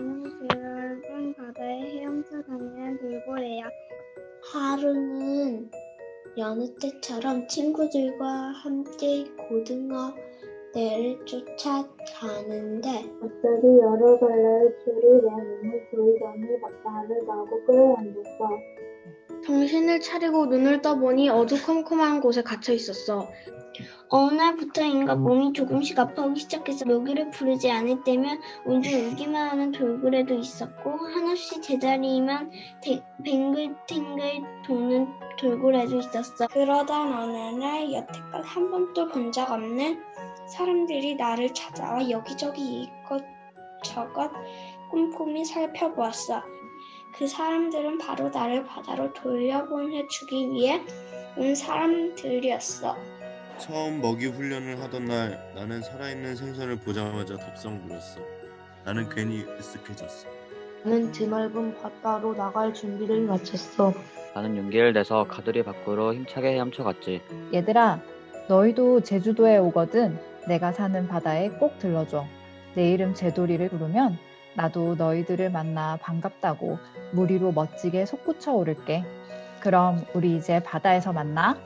나는 드넓은 바다에 헤엄쳐 다니는 돌고래야. 하루는 여느 때처럼 친구들과 함께 고등어대를 쫓아가는데 갑자기 여러 갈래의 줄이 내 몸을 조이더니 나를 마구 끌어당겼어. 정신을 차리고 눈을 떠보니 어두컴컴한 곳에 갇혀 있었어. 어느 날부터인가 몸이 조금씩 아파오기 시작해서 묘기를 부르지 않을 때면 온종 울기만 하는 돌고래도 있었고 한없이 제자리만 대- 뱅글탱글 도는 돌고래도 있었어. 그러던 어느 날 여태껏 한 번도 본 적 없는 사람들이 나를 찾아와 여기저기 이것저것 꼼꼼히 살펴보았어. 그 사람들은 바로 나를 바다로 돌려보내주기 위해 온 사람들이었어. 처음 먹이 훈련을 하던 날 나는 살아있는 생선을 보자마자 덥석 물었어. 나는 괜히 으쓱해졌어. 나는 드넓은 바다로 나갈 준비를 마쳤어. 나는 용기를 내서 가두리 밖으로 힘차게 헤엄쳐 갔지. 얘들아, 너희도 제주도에 오거든 내가 사는 바다에 꼭 들러줘. 내 이름 제돌이를 부르면 나도 너희들을 만나 반갑다고 물 위로 멋지게 솟구쳐 오를게. 그럼 우리 이제 바다에서 만나.